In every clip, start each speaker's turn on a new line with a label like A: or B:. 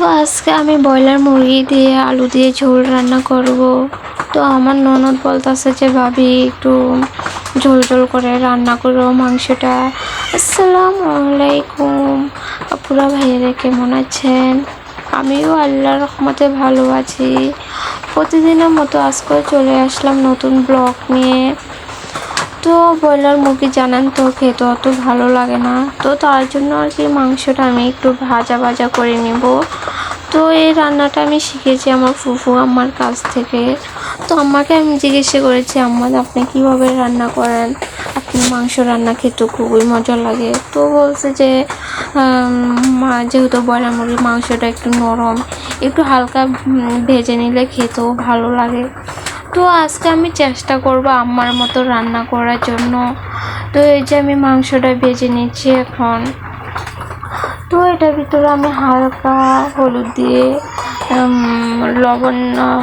A: তো আজকে আমি ব্রয়লার মুরগি দিয়ে আলু দিয়ে ঝোল রান্না করব। তো আমার ননদ বলতেছে যে, ভাবি, একটু ঝোল ঝোল করে রান্না করো মাংসটা। আসসালামু আলাইকুম। আপুরা, ভাইয়েরা কেমন আছেন? আমিও আল্লাহর রহমতে ভালো আছি। প্রতিদিনের মতো আজকেও চলে আসলাম নতুন ব্লগ নিয়ে। তো ব্রয়লার মুরগি জানেন তো, খেতে অত ভালো লাগে না। তো তার জন্য আর কি মাংসটা আমি একটু ভাজা ভাজা করে নিব। তো এই রান্নাটা আমি শিখেছি আমার ফুফু আম্মার কাছ থেকে। তো আমাকে আমি জিজ্ঞেস করেছি, আম্মা, আপনি কীভাবে রান্না করেন? আপনি মাংস রান্না খেতে খুবই মজা লাগে। তো বলছে যে মা- যেহেতু ব্রয়লার মুরগির মাংসটা একটু নরম, একটু হালকা ভেজে নিলে খেতেও ভালো লাগে। তো আজকে আমি চেষ্টা করব আম্মার মতো রান্না করার জন্য। তো এই যে আমি মাংসটা ভেজে নিচ্ছি এখন। তো এটার ভিতরে আমি হালকা হলুদ দিয়ে লবণ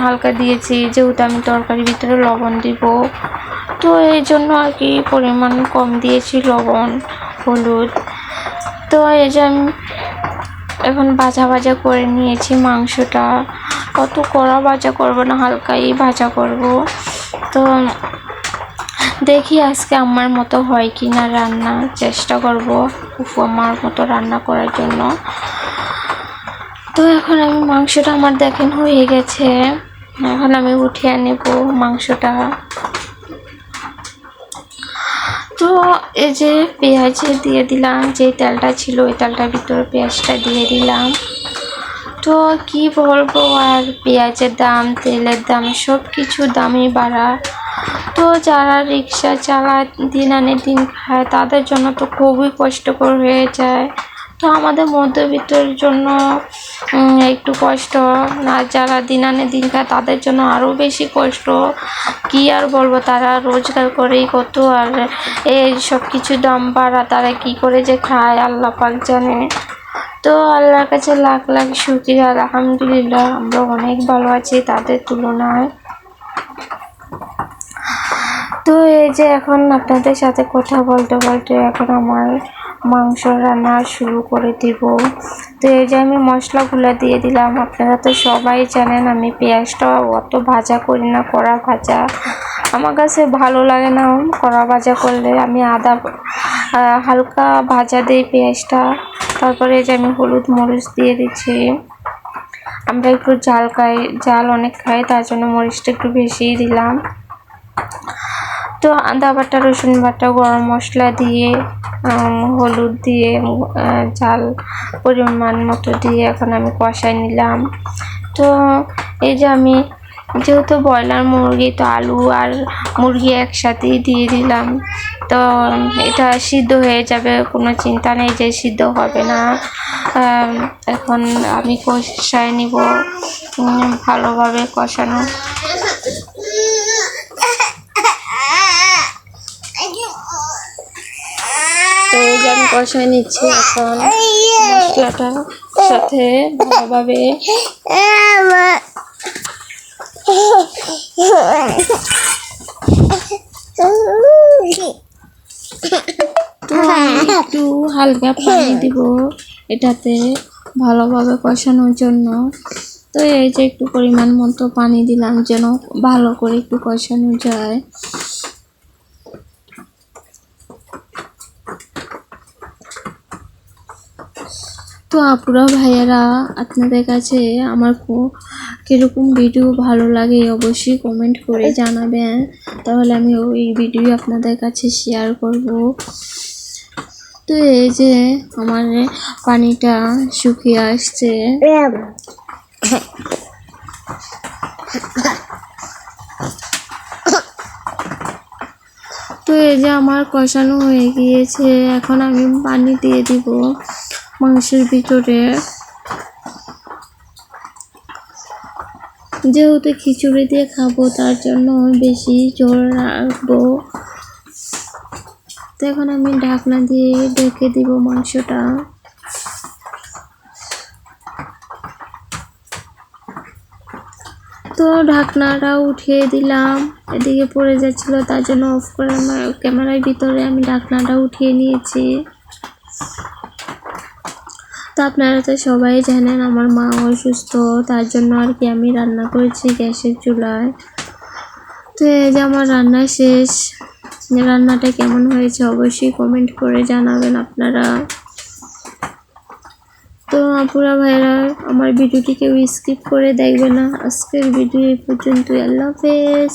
A: হালকা দিয়েছি, যেহেতু আমি তরকারির ভিতরে লবণ দিব। তো এই জন্য আর কি পরিমাণ কম দিয়েছি, লবণ, হলুদ। তো এই যে আমি এখন ভাজা ভাজা করে নিয়েছি মাংসটা। কত কড়া ভাজা করব না, হালকাই ভাজা করব। তো দেখি আজকে আমার মতো হয় কি না রান্না চেষ্টা করব। উফু আমার মতো রান্না করার জন্য। তো এখন আমি মাংসটা আমার দেখেন হয়ে গেছে। এখন আমি উঠিয়ে নেব মাংসটা। তো এই যে পেঁয়াজ দিয়ে দিলাম, যে তেলটা ছিল ওই তেলটার ভিতরে পেঁয়াজটা দিয়ে দিলাম। তো কি বলব আর? পেঁয়াজের দাম, তেলের দাম সব কিছু দামই বাড়া। তো যারা রিক্সা চালায়, দিন আনে দিন খায়, তাদের জন্য তো খুবই কষ্টকর হয়ে যায়। তো আমাদের মধ্যবিত্তের জন্য একটু কষ্ট। আর যারা দিন আনে দিন খায়, তাদের জন্য আরও বেশি কষ্ট। কি আর বলব, তারা রোজগার করেই কত আর এই সব কিছু দাম বাড়া, তারা কি করে যে খায়, আল্লাহ পাক জানে। তো আল্লাহর কাছে লাখ লাখ শুক্রিয়া, আলহামদুলিল্লাহ। আমরা অনেক ভালো আছি তাদের তুলনায়। তো এই যে এখন আপনাদের সাথে কথা বলতে বলতে এখন আমার মাংস রান্না শুরু করে দিব। তো এই যে আমি মশলাগুলো দিয়ে দিলাম। আপনারা তো সবাই জানেন আমি পেঁয়াজটা অত ভাজা করি না, কড়া ভাজা। আমার কাছে ভালো লাগে না কড়া ভাজা করলে। আমি আদা হালকা ভাজা দিই পেঁয়াজটা। তারপরে এই যে আমি হলুদ মরিচ দিয়ে দিচ্ছি। আমরা একটু ঝাল খাই ঝাল অনেক খাই, তার জন্য মরিচটা একটু বেশিই দিলাম। তো আদা বাটা, রসুন বাটা, গরম মশলা দিয়ে হলুদ দিয়ে ঝাল পরিমাণ মতো দিয়ে এখন আমি কষাই নিলাম। তো এই যে আমি যেহেতু ব্রয়লার মুরগি, তো আলু আর মুরগি একসাথেই দিয়ে দিলাম। তো এটা সিদ্ধ হয়ে যাবে, কোনো চিন্তা নেই যে সিদ্ধ হবে না। এখন আমি কষায় নিব ভালোভাবে কষানো। তো এই যে আমি কষাই নিচ্ছি এখন মশলাটার সাথে ভালোভাবে। তো একটু হালকা পানি দিব এটাতে ভালোভাবে কষানোর জন্য। তো এই যে একটু পরিমাণ মতো পানি দিলাম যেন ভালো করে একটু কষানো যায়। তো আপুরা, ভাইয়ারা, আপনাদের কাছে আমার কীরকম ভিডিও ভালো লাগে অবশ্যই কমেন্ট করে জানাবেন। তাহলে আমি ওই ভিডিও আপনাদের কাছে শেয়ার করব। তো এই যে আমার পানিটা শুকিয়ে আসছে। তো এই যে আমার কষানো হয়ে গিয়েছে, এখন আমি পানি দিয়ে দিব। মাংসের ভিতরে। যেহেতু খিচুড়ি দিয়ে খাব, তার জন্য বেশি জোর রাখব। এখন আমি ঢাকনা দিয়ে ঢেকে দিব মাংসটা। তো ঢাকনাটা উঠিয়ে দিলাম, এদিকে পড়ে যাচ্ছিল, তার জন্য অফ করে আমার ক্যামেরার ভিতরে আমি ঢাকনাটা উঠিয়ে নিয়েছি। তো আপনারা তো সবাই জানেন আমার মা অসুস্থ, তার জন্য আর কি আমি রান্না করেছি গ্যাসের চুলায়। তো এই যে আমার রান্না শেষ রান্নাটা কেমন হয়েছে অবশ্যই কমেন্ট করে জানাবেন আপনারা। তো আপুরা ভাইরা, আমার ভিডিওটি কেউ স্কিপ করে দেখবে না। আজকের ভিডিও এই পর্যন্তই, আল্লাহ হাফেজ।